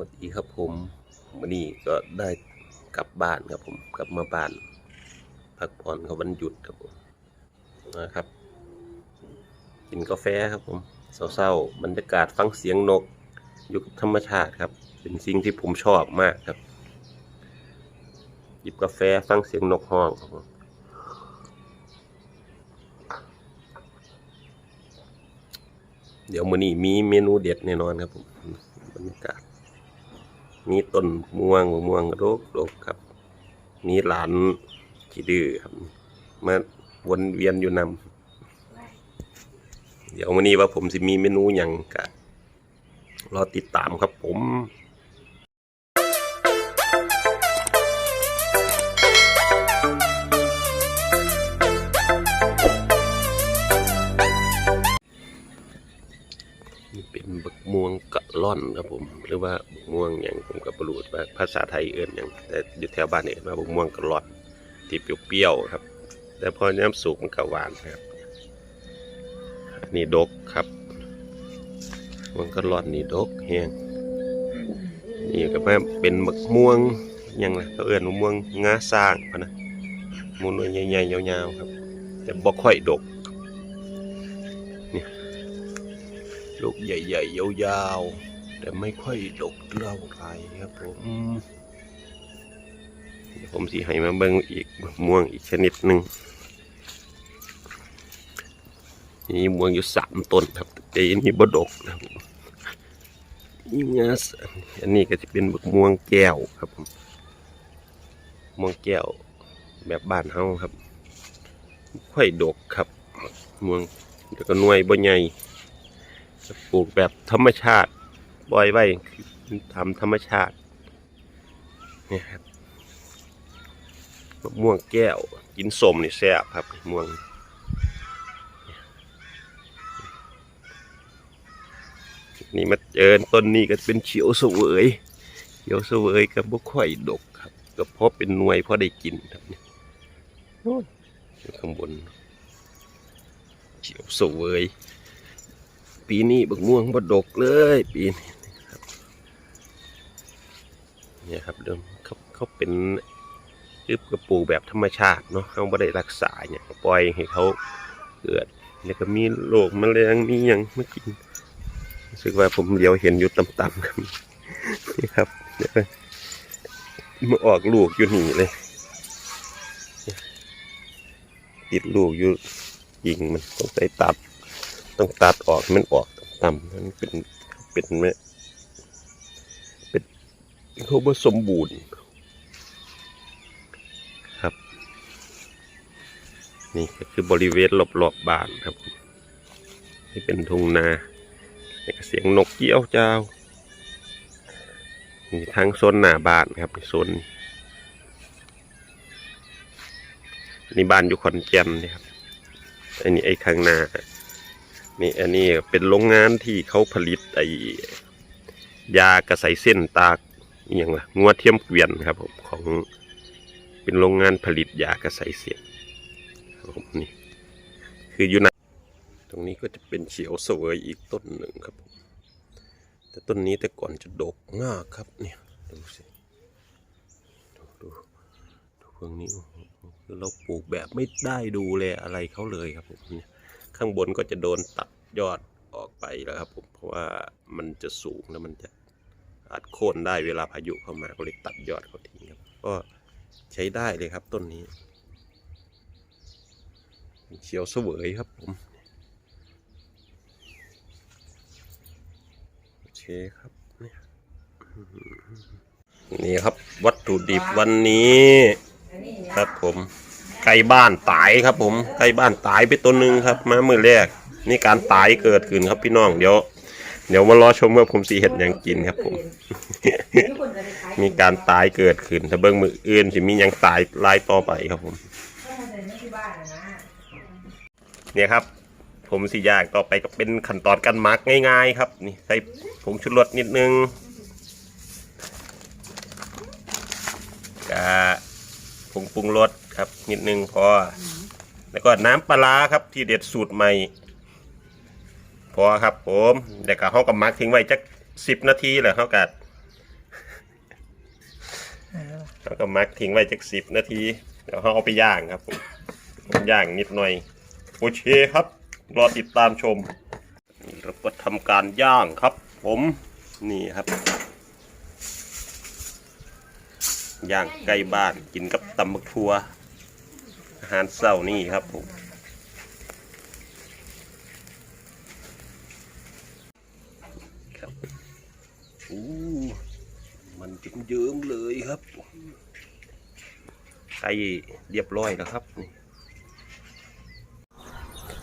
วัสดีครับผมวันนี้ก็ได้กลับบ้านครับผม กลับมาบ้าน พักผ่อนกับวันหยุดครับผมนะครับ กินกาแฟครับผมเศร้าๆบรรยากาศฟังเสียงนก อยู่กับธรรมชาติครับ เป็นสิ่งที่ผมชอบมากครับ หยิบกาแฟฟังเสียงนกห้องครับผมเดี๋ยวมื้อนี้มีเมนูเด็ดแน่นอนครับผมบรรยากาศ มีต้นม่วงม่วงโรกโรกครับ มีหลานขี้ดื้อครับ มาวนเวียนอยู่นำเดี๋ยววันนี้ว่าผมสิมีเมนูอย่างกะรอติดตามครับผมเป็นบักม่วงกะ ล่อนครับผม หรือว่าบกม่วงอย่างผมกับบรูดภาษาไทยเอื่นอย่างแต่อยู่แถวบ้านเนี่ยว่าบกม่วงกะล่อนที่เปรี้ยวๆครับ แต่พอน้ำสุกมันก็หวานครับอันนี่ดกครับม่วงกะล่อนนี่ดกแห้งนี่ก็แม่เป็นบักม่วงอย่างไรเขาเอื่นบักม่วงงาสร้างพะนะม่วงหน่วยใหญ่ๆยาวๆครับ แต่บ่ค่อยดก ลูกใหญ่ๆ ยาวๆ แต่ไม่ค่อยดกเท่าไหร่ครับผมเดี๋ยวผมสีให้มาเบิ่งอีกม่วงอีกชนิดหนึ่งนี่ม่วงอยู่สามต้นครับแต่อันนี้บดกนะครับผมนี่งาสอันนี้ก็จะเป็นบักม่วงแก้วครับผมม่วงแก้วแบบบ้านเฮาครับค่อยดกครับม่วงแล้วก็น่วยบ่ใหญ่ ปลูกแบบธรรมชาติปล่อยไว้ทำธรรมชาตินี่ครับมะม่วงแก้วกินสมนี่แซ่บครับมะม่วงนี่มาเจอต้นนี้ก็เป็นเขียวเสวยเขียวเสวยก็บ่ค่อยดกครับก็เพราะเป็นหน่วยเพราะได้กินครับเนี่ยข้างบนเขียวเสวย ปีนี้บักม่วงบดกเลยปีนี้ครับเนี่ยครับเดิมเขาเขาเป็นยึบกระปลูกแบบธรรมชาติเนาะเขาไม่ได้รักษาเนี่ยปล่อยให้เขาเกิดแล้วก็มีโรคแมลงมีอย่างมากินรู้สึกว่าผมเดียวเห็นอยู่ต่ำๆครับนี่ครับเดี๋ยวมาออกลูกอยู่นี่เลย ติดลูกอยู่ยิงมันต้องไปตัด ต้องตัดออกมันออกต่ำๆมันเป็นเป็นแม่เป็นเขาผสมบูรณ์ครับ นี่ก็คือบริเวณรอบๆบบ้านครับที่เป็นทุ่งนาเสียงนกเกี้ยวเจ้ามีทางโซนหน้าบ้านครับโซนนี่บ้านอยู่ขอนแก่นนะครับอันนี้ไอ้ข้างหน้า นี่อันนี้เป็นโรงงานที่เขาผลิตไอ้ยากระใสเส้นตากอย่างละงัวเทียมเกวียนครับผมของเป็นโรงงานผลิตยากระใสเส้นครับผมนี่คืออยู่ในตรงนี้ก็จะเป็นเขียวเสวยอีกต้นหนึ่งครับผมแต่ต้นนี้แต่ก่อนจะดกมากครับเนี่ยดูสิดูดูดูเพิ่งนี้คือเราปลูกแบบไม่ได้ดูแลอะไรเขาเลยครับผมเนี่ย ข้างบนก็จะโดนตัดยอดออกไปแล้วครับผมเพราะว่ามันจะสูงแล้วมันจะอาจโค่นได้เวลาพายุเข้ามาก็เลยตัดยอดเขาทิ้งครับ ก็ใช้ได้เลยครับต้นนี้เขียวเสวยครับผมโอเคครับเนี่ยนี่ครับวัตถุดิบวันนี้ครับผม ไก่บ้านตายครับผมไก่บ้านตายไปตัวหนึ่งครับ มาเมื่อแรก นี่การตายเกิดขึ้นครับพี่น้องเดี๋ยว เดี๋ยวมารอชมว่าผมสีเห็ดยังกินครับผม มีการตายเกิดขึ้น ถ้าเบิ้งมืออื่นสิมียังตายลายต่อไปครับผมเนี่ยครับ ผมสียากต่อไปก็เป็นขั้นตอนการหมักง่าย ๆ ครับ นี่ใส่ผงชูรสนิดนึงกะผงปรุงรส ครับ นิดนึงพอ แล้วก็น้ำปลาครับที่เด็ดสูตรใหม่ พอครับผมแล้วก็เขาก็หมักทิ้งไว้จักสิบนาทีแหละเขากัดอ่าก็มักทิ้งไว้จักสิบนาทีเดี๋ยวเขาเอาไปย่างครับผมย่างนิดหน่อยโอเคครับรอติดตามชมเราก็ทำการย่างครับ ผมนี่ครับย่างใกล้บ้านกินกับตำบักทัว อาหารเศร้านี่ครับผมครับอู้มันจึงเยิ้มเลยครับใกล้เรียบร้อยแล้วครับนี่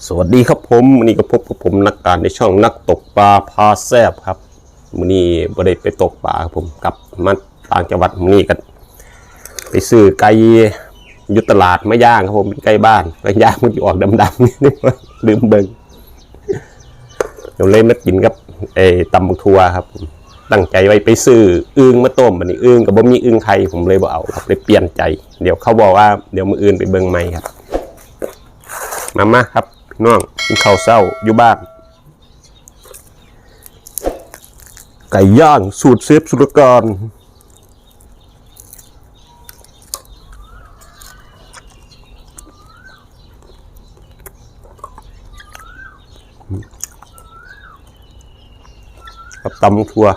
สวัสดีครับผมวันนี้ก็พบกับผมนักการในช่องนักตกปลาพาแซบครับวันนี้บ่ได้ไปตกปลาครับผมกลับมาต่างจังหวัดวันนี้กันไปซื้อไก่ อยุตลาดไมาย่างครับผมเป็นไก่บ้านไก่ย่างมันจะออกดำๆนิดนึงลืมเบิงเดี๋ยวเลยมากินกับไอ้ตำบักทัวครับผมตั้งใจไว้ไปซื้ออึ่งมาต้มบันนี้อึ่งกับบ่มีอึ่งไทยผมเลยบ่เอาครับเลยเปลี่ยนใจ เดี๋ยวเขาบอกว่าเดี๋ยวมืออื่นไปเบิ่งใหม่ครับ มามาครับน้องกินข้าวเศร้าอยู่บ้านไก่ย่างสูตรเซฟสุรกร กับตำทัว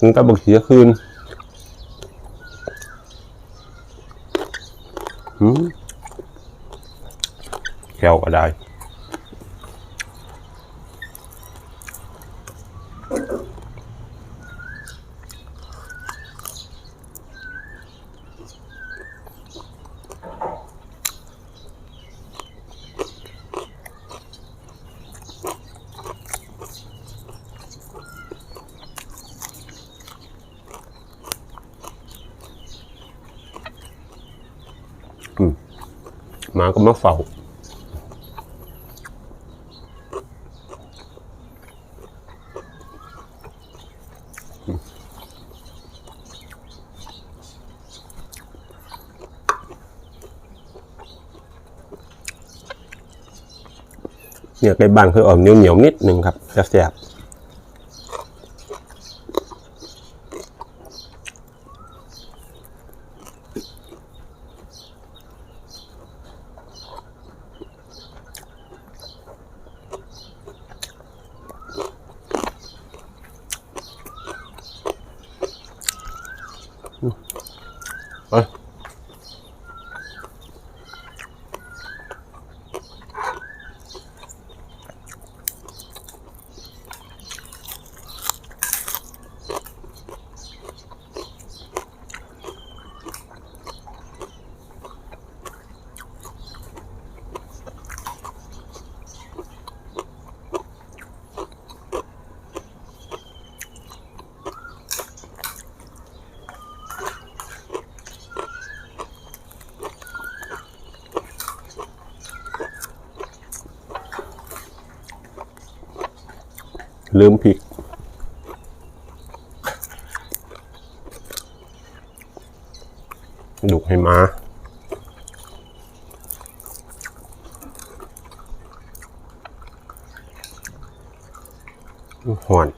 ถึงกับบางทีก็คืนแก้วก็ได้ หมาก็มาเฝ้าเนี่ยไก่บ้านคือออกเหนียวเหนียวๆนิดหนึ่งครับแซ่บๆ เลืมพริก ดุให้มาอน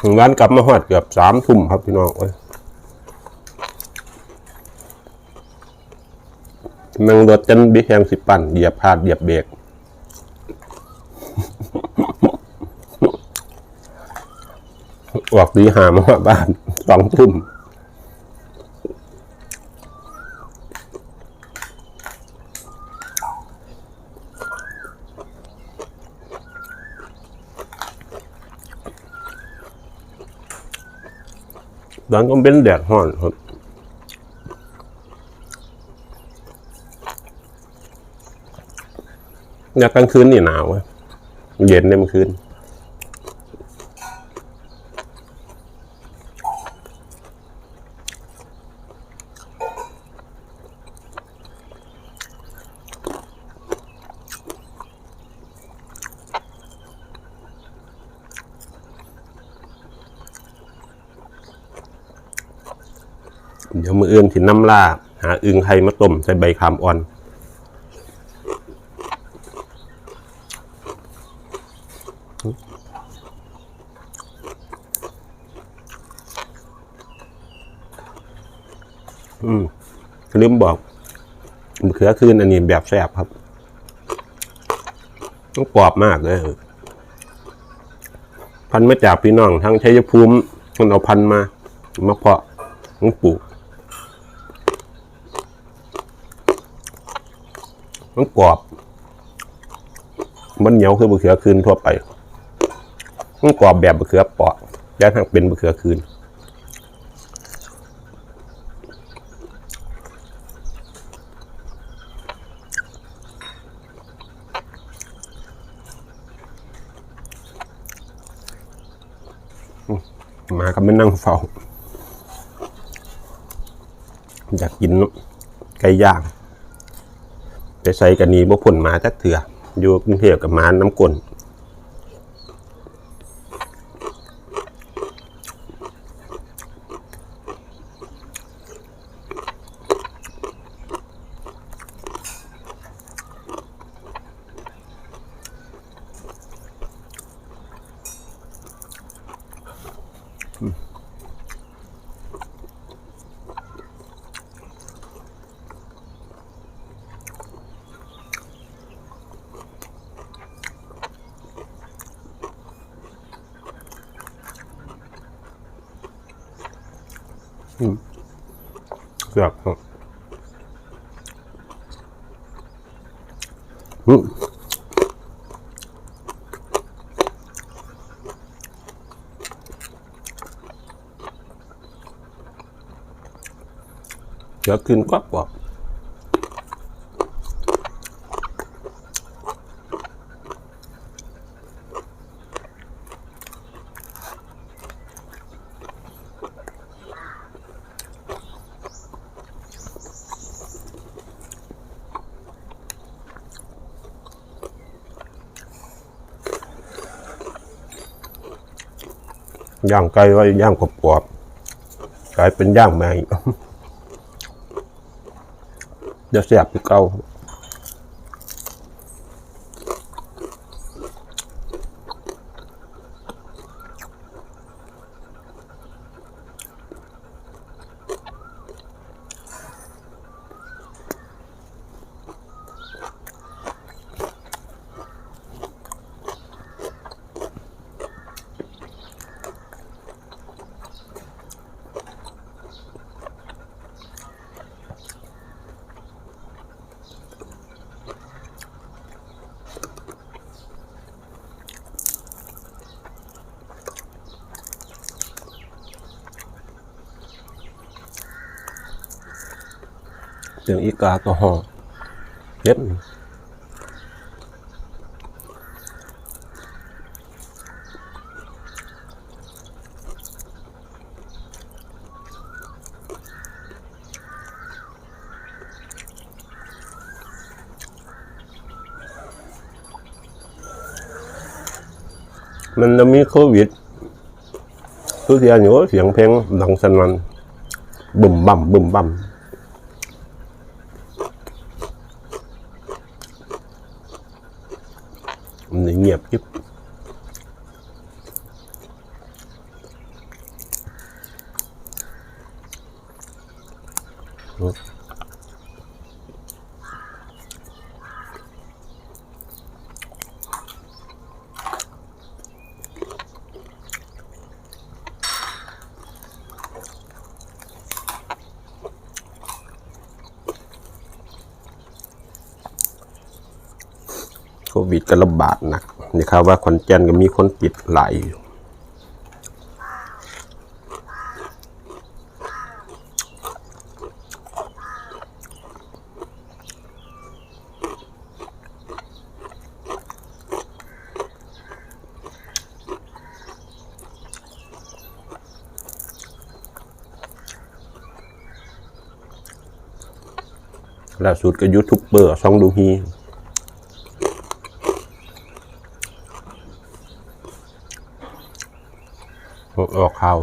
ถึงร้านกลับมาหอดเกือบสามทุ่มครับพี่น้องเอ้ยนั่งรถจนบิ๊กแฮงสิปั่นเหยียบพาดเหยียบเบรกออกตีหามาบ้านสองทุ่มานก็เป็นแดดห้อนครับยากลางคืนนี่หนาวเย็นในเมื่อคืน สิน้ำล่า หาอึงไข่มาต้มใส่ใบขามอ่อน อืมลืมบอกมะเขือคืนอันนี้แบบแซ่บครับ ต้องกรอบมากเลย พันธุ์มาจากพี่น้องทั้งชัยภูมิมันเอาพันมา มาเพาะมาปลูก มันกรอบ มันเหนียวคือบะเขือคืนทั่วไป มันกรอบแบบบะเขือเปาะย่างทางเป็นบะเขือคืนมาก็ไม่นั่งเฝ้า อยากกินไก่ย่าง ไปใส่กันนี้บ่ผลมาจักเถื่ออยู่กรุงเทพกับมาน้ำกลน อืมเดี๋ย ย่างไก่ไว้ย่างกรอบๆกลายเป็นย่างแมงเดี๋ยวเสียบไปเก่า สียงอีกาตัวห่อเฮ็ดมันจะมีโควิดทุกทีอยู่เสียงเพลงดังสนั่นบุ่มบ่ำบุ่มบ่ำ มันเงียบกิ๊บ โควิดก็ระบาดหนักนี่ครับว่าขอนแก่นก็มีคนติดหลายอยู่ ล่าสุดก็ยูทูบเบอร์ซองดูฮีออกข่าว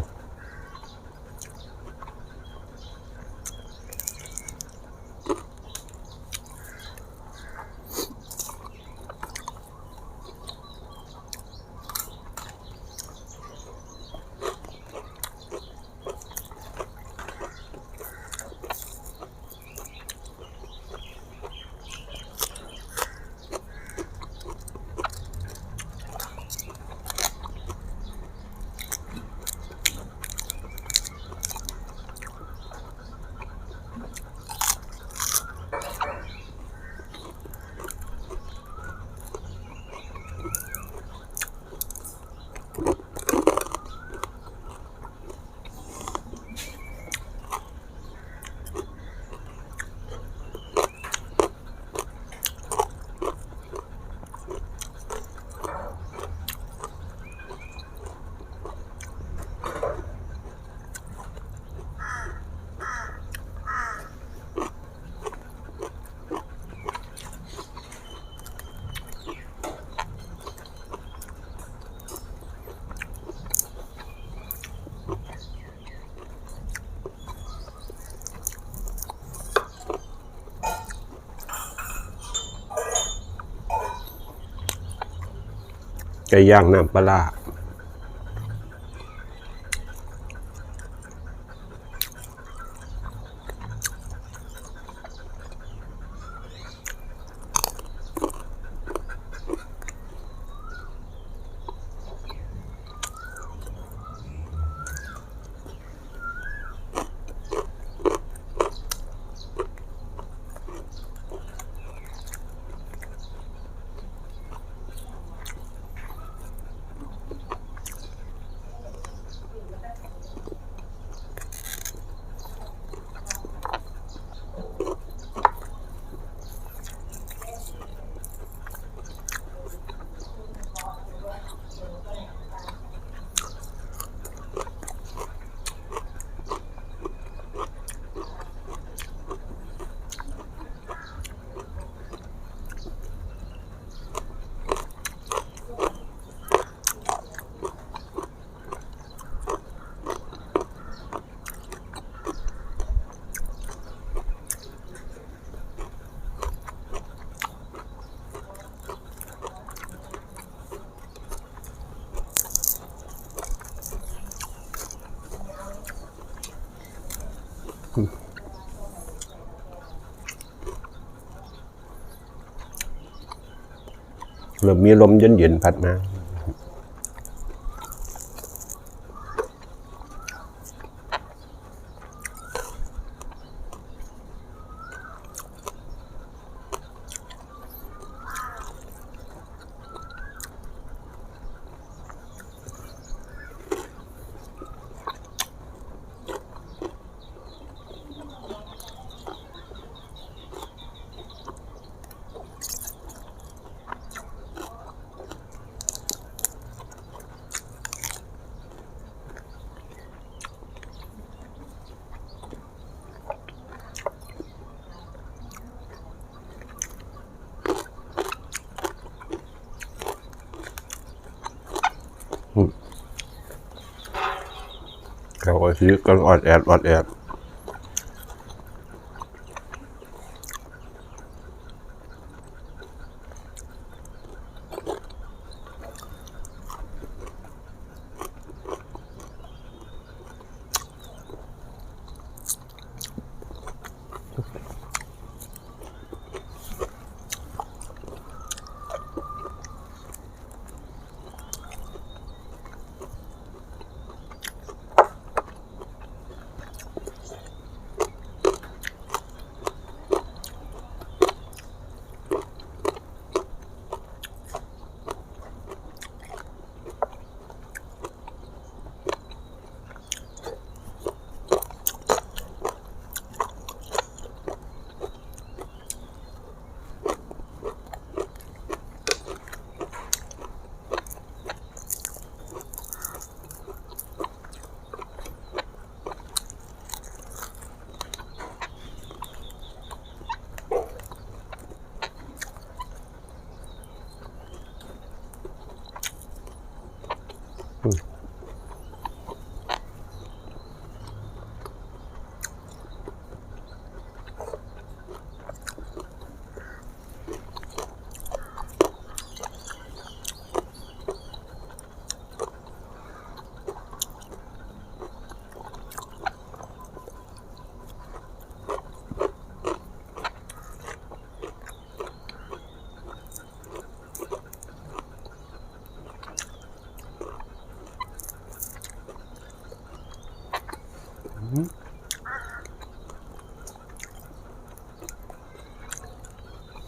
ไก่ย่างน้ำปลา เริ่มมีลมเย็นๆพัดมา ก็ซื้อกันออดแอดออดแอด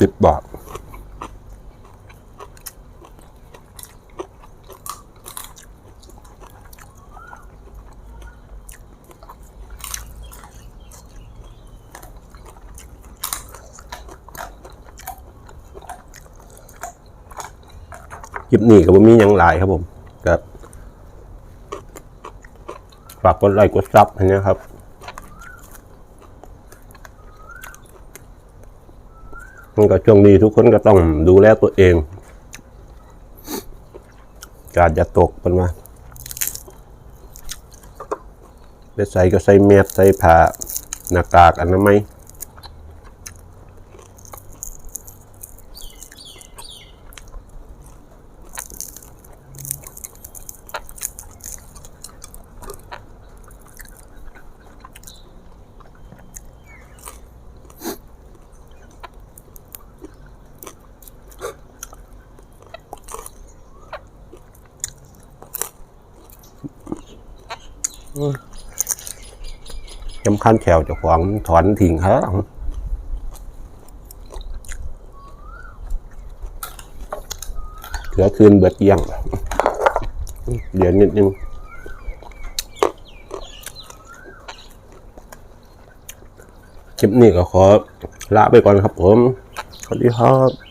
สิบบาท คลิปนี้ก็บ่มียังหลายครับผมก็ฝากกดไลค์กดซับให้นะครับมันก็ช่วงนี้ทุกคนก็ต้องดูแลตัวเอง การจะตกเป็นว่าไปใส่ก็ใส่เมสใส่ผ้าหน้ากากอนามัย ยำคันแขวจะขวางถอนทิ้งครับเหลือคืนเบิดเยี่ยง เดี๋ยวนิดนึงคลิปนี้ก็ขอลาไปก่อนครับผม สวัสดีครับ